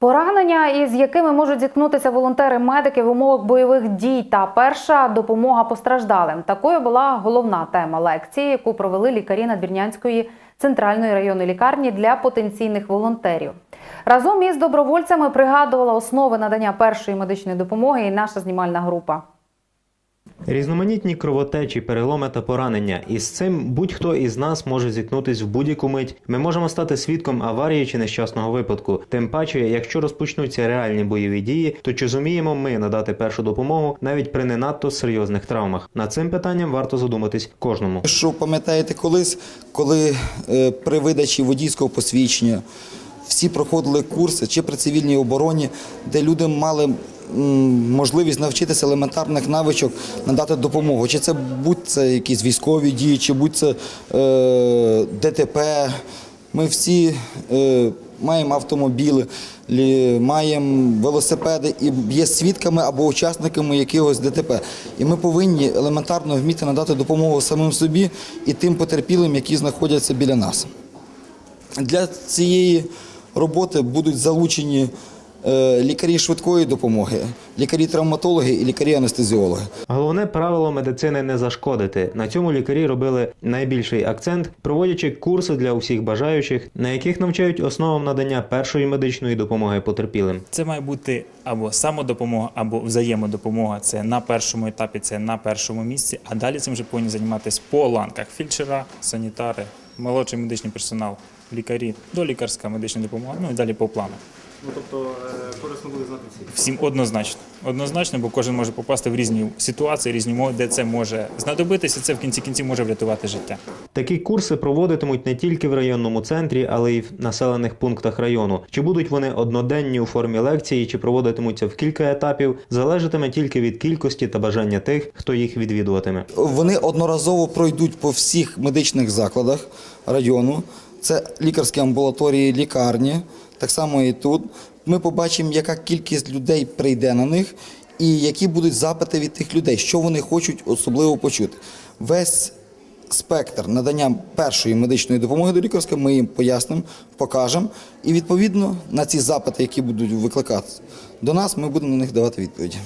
Поранення, із якими можуть зіткнутися волонтери-медики в умовах бойових дій, та перша допомога постраждалим. Такою була головна тема лекції, яку провели лікарі Надвірнянської центральної районної лікарні для потенційних волонтерів. Разом із добровольцями пригадувала основи надання першої медичної допомоги і наша знімальна група. Різноманітні кровотечі, переломи та поранення. І з цим будь-хто із нас може зіткнутись в будь-яку мить. Ми можемо стати свідком аварії чи нещасного випадку. Тим паче, якщо розпочнуться реальні бойові дії, то чи зуміємо ми надати першу допомогу навіть при не надто серйозних травмах? Над цим питанням варто задуматись кожному. Що пам'ятаєте колись, коли е, при видачі водійського посвідчення всі проходили курси чи при цивільній обороні, де люди мали можливість навчитися елементарних навичок надати допомогу. Чи це будь це якісь військові дії, чи будь це е, ДТП. Ми всі е, маємо автомобіли, маємо велосипеди і є свідками або учасниками якогось ДТП. І ми повинні елементарно вміти надати допомогу самим собі і тим потерпілим, які знаходяться біля нас. Для цієї роботи будуть залучені лікарі швидкої допомоги, лікарі-травматологи і лікарі-анестезіологи. Головне правило медицини не зашкодити. На цьому лікарі робили найбільший акцент, проводячи курси для усіх бажаючих, на яких навчають основам надання першої медичної допомоги потерпілим. Це має бути або самодопомога, або взаємодопомога. Це на першому етапі, це на першому місці. А далі цим вже повинні займатися по ланках: фельдшера, санітари, молодший медичний персонал, лікарі, долікарська медична допомога. Ну і далі по плану. Ну тобто е, корисно буде знати всі. Всім однозначно. Однозначно, бо кожен може попасти в різні ситуації, різні умови, де це може знадобитися. Це в кінці кінців може врятувати життя. Такі курси проводитимуть не тільки в районному центрі, але й в населених пунктах району. Чи будуть вони одноденні у формі лекції, чи проводитимуться в кілька етапів, залежатиме тільки від кількості та бажання тих, хто їх відвідуватиме. Вони одноразово пройдуть по всіх медичних закладах району. Це лікарські амбулаторії, лікарні. Так само і тут. Ми побачимо, яка кількість людей прийде на них, і які будуть запити від тих людей, що вони хочуть особливо почути. Весь спектр надання першої медичної допомоги до лікарська ми їм пояснимо, покажемо. І відповідно на ці запити, які будуть викликати до нас, ми будемо на них давати відповіді.